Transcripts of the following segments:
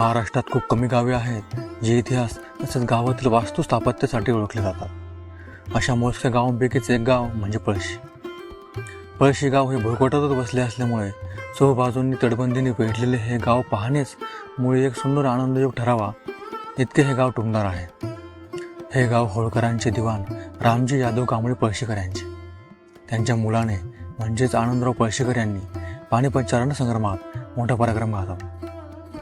महाराष्ट्रात खूप कमी गावे आहेत जे इतिहास तसेच गावातील वास्तू स्थापत्यासाठी ओळखले जातात. अशा मोजक्या गावांपैकीच एक गाव म्हणजे पळशी. पळशी गाव हे भुरकोटातच बसले असल्यामुळे चोबाजूंनी तटबंदीने वेढलेले हे गाव पाहणेच मुळे एक सुंदर आनंदयोग ठरावा इतके हे गाव टुंगणार आहे. हे गाव होळकरांचे दिवाण रामजी यादव कांबळे पळशीकर यांचे त्यांच्या मुलाने म्हणजेच आनंदराव पळशीकर यांनी पानिपत संग्रामात मोठा पराक्रम गाजवला.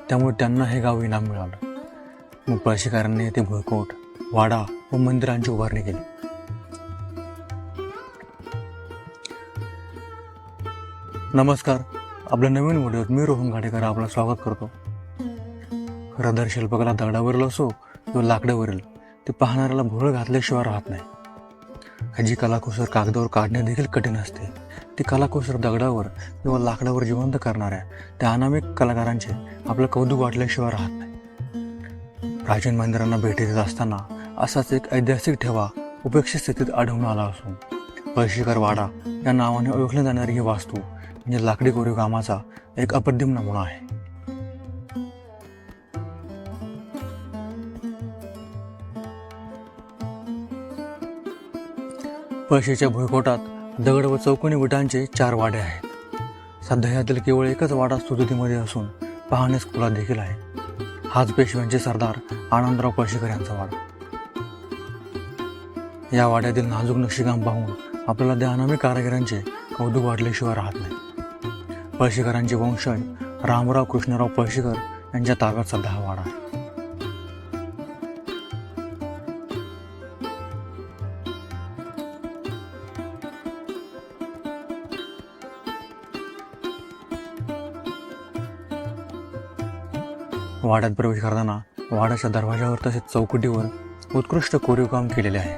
त्यामुळे त्यांना हे गाव इनाम मिळालं. मग पळशीकरांनी येथे भुईकोट वाडा व मंदिरांची उभारणी केली. नमस्कार. आपल्या नवीन व्हिडिओत मी रोहन घाडेकर आपलं स्वागत करतो. खरं तर शिल्पकला दगडावरील असो किंवा लाकडावरील ते पाहणाऱ्याला भोळ घातल्याशिवाय राहत नाही. ह्याची कलाकुसर कागदावर काढणे देखील कठीण असते. ते कलाकुसर दगडावर किंवा लाकडावर जिवंत करणाऱ्या त्या अनामिक कलाकारांचे आपलं कौतुक वाटल्याशिवाय राहत नाही. प्राचीन मंदिरांना भेटी देत असताना असाच एक ऐतिहासिक ठेवा उपेक्षित स्थितीत आढळून आला असून पैशेकर वाडा या नावाने ओळखली जाणारी ही वास्तू म्हणजे लाकडी कोरीव कामाचा एक अप्रतिम नमुना आहे. पैशाच्या भुईकोटात दगड व चौकोनी विटांचे चार वाडे आहेत. सध्या यातील केवळ एकच वाडा सुदुतीमध्ये असून पाहण्यास खुला देखील आहे. हाच पेशव्यांचे सरदार आनंदराव पळशीकर यांचा वाडा. या वाड्यातील नाजूक नक्षीकाम पाहून आपल्याला त्या कारागिरांचे कौतुक वाटल्याशिवाय राहत नाही. पळशीकरांचे वंशज रामराव कृष्णराव पळशीकर यांच्या ताब्यात सध्या हवा वाड्यात प्रवेश करताना वाड्याच्या दरवाजावर तसेच चौकटीवर उत्कृष्ट कोरीव काम केलेले आहे.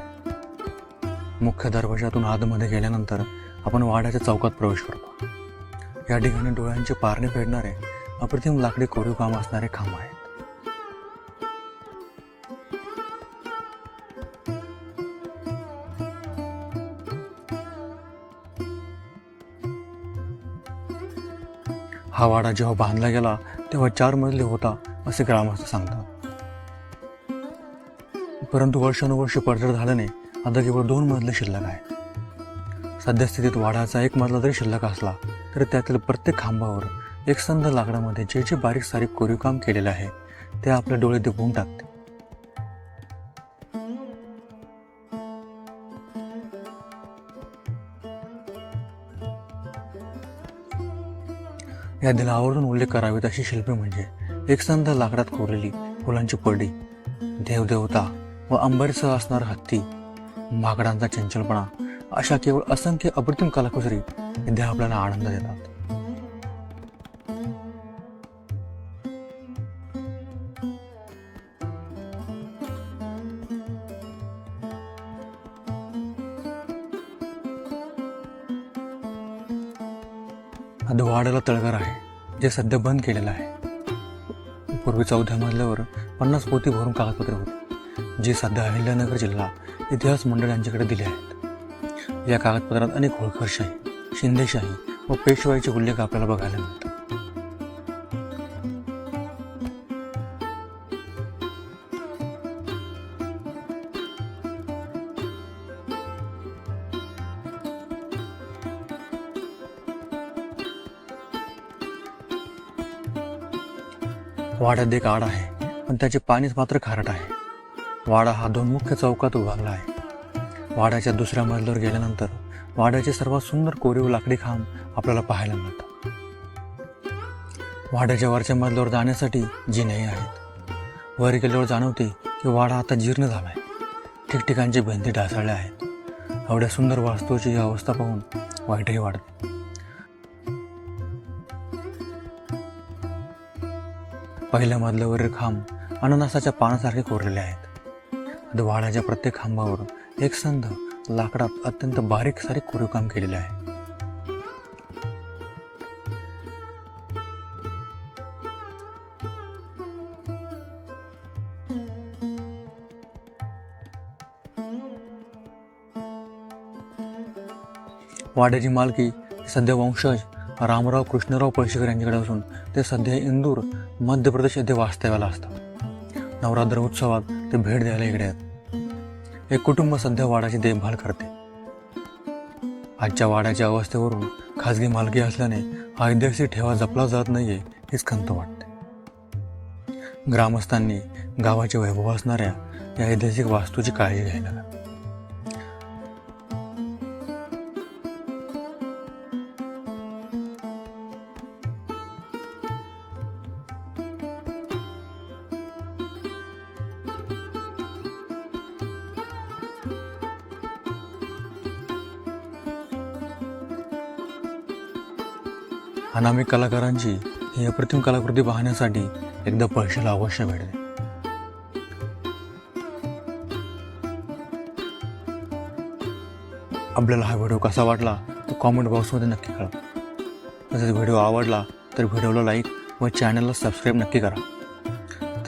मुख्य दरवाजातून आतमध्ये गेल्यानंतर आपण वाड्याच्या चौकात प्रवेश करतो. या ठिकाणी डोळ्यांचे पारणे फेडणारे अप्रतिम लाकडी कोरीव काम असणारे खांब आहेत. हा वाडा जेव्हा बांधला गेला तेव्हा चार मजली होता असे ग्रामस्थ सांगतात. परंतु वर्षानुवर्ष पडझड झाल्याने आता केवळ दोन मजले शिल्लक आहे. सद्यस्थितीत वाडाचा एक मजला जरी शिल्लक असला तरी त्यातील प्रत्येक खांबावर एक संध लाकडामध्ये जे जे बारीक सारीक कोरीव काम केलेले आहे ते आपले डोळे दिपवून टाकते. दिला आवर्जून उल्लेख करावेत अशी शिल्पे म्हणजे एकसंध लाकडात कोरलेली फुलांची पडी देवदेवता व अंबरीसह असणारा हत्ती माकडांचा चंचलपणा अशा केवळ असंख्य अप्रतिम कलाकुसरी विद्या आपल्याला आनंद देतात. आता वाड्याला तळघर आहे जे सध्या बंद केलेलं आहे. पूर्वी चौथ्या मजल्यावर पन्नास पोती भरून कागदपत्रे होती जी सध्या अहिल्यानगर जिल्हा इतिहास मंडळ यांच्याकडे दिले आहेत. या कागदपत्रात अनेक होळकरशाही शिंदेशाही व पेशवाईचे उल्लेख आपल्याला बघायला मिळतात. वाड्यात एक आड आहे पण त्याचे पाणीच मात्र खारट आहे. वाडा हा दोन मुख्य चौकात उभारला आहे. वाड्याच्या दुसऱ्या मजल्यावर गेल्यानंतर वाड्याचे सर्वात सुंदर कोरीव लाकडी खांब आपल्याला पाहायला मिळतात. वाड्याच्या वरच्या मजल्यावर जाण्यासाठी जिनेही आहेत. वर गेल्यावर जाणवते की वाडा आता जीर्ण झाला आहे ठिकठिकाणचे भिंती ढासळल्या आहेत. एवढ्या सुंदर वास्तूची ही अवस्था पाहून वाईटही वाढते पहिल्या मजल्यावरील खांब अननसाच्या पानासारखे कोरलेले आहेत. आणि वाड्याच्या प्रत्येक खांबावर एक संध लाकडात अत्यंत बारीक सारीक कोरीवकाम केलेले आहे. वाड्याची मालकी सध्या वंशज रामराव कृष्णराव पळशीकर यांच्याकडे असून ते सध्या इंदूर मध्य प्रदेश येथे वास्तव्याला असतात. नवरात्र उत्सवात ते भेट द्यायला इकडे आहेत एक कुटुंब सध्या वाडाची देखभाल करते. आजच्या वाड्याच्या अवस्थेवरून खाजगी मालकी असल्याने हा ऐतिहासिक ठेवा जपला जात नाहीये हीच खंत वाटते. ग्रामस्थांनी गावाचे वैभव असणाऱ्या या ऐतिहासिक वास्तूची काळजी घ्यायला लागली अनामिक कलाकारांची ही अप्रतिम कलाकृती पाहण्यासाठी एकदा पैशाला अवश्य भेट आपल्याला हा व्हिडिओ कसा वाटला तो कॉमेंट बॉक्समध्ये नक्की कळा तसेच व्हिडिओ आवडला तर व्हिडिओला लाईक व चॅनलला सबस्क्राईब नक्की करा.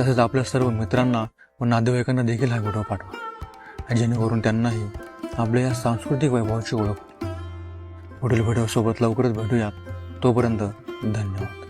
तसेच आपल्या सर्व मित्रांना व नातेवाईकांना देखील हा व्हिडिओ पाठवा. जेणेकरून त्यांनाही आपल्या या सांस्कृतिक वैभवाची ओळख पुढील व्हिडिओसोबत लवकरच भेटूयात. तोपर्यंत धन्यवाद.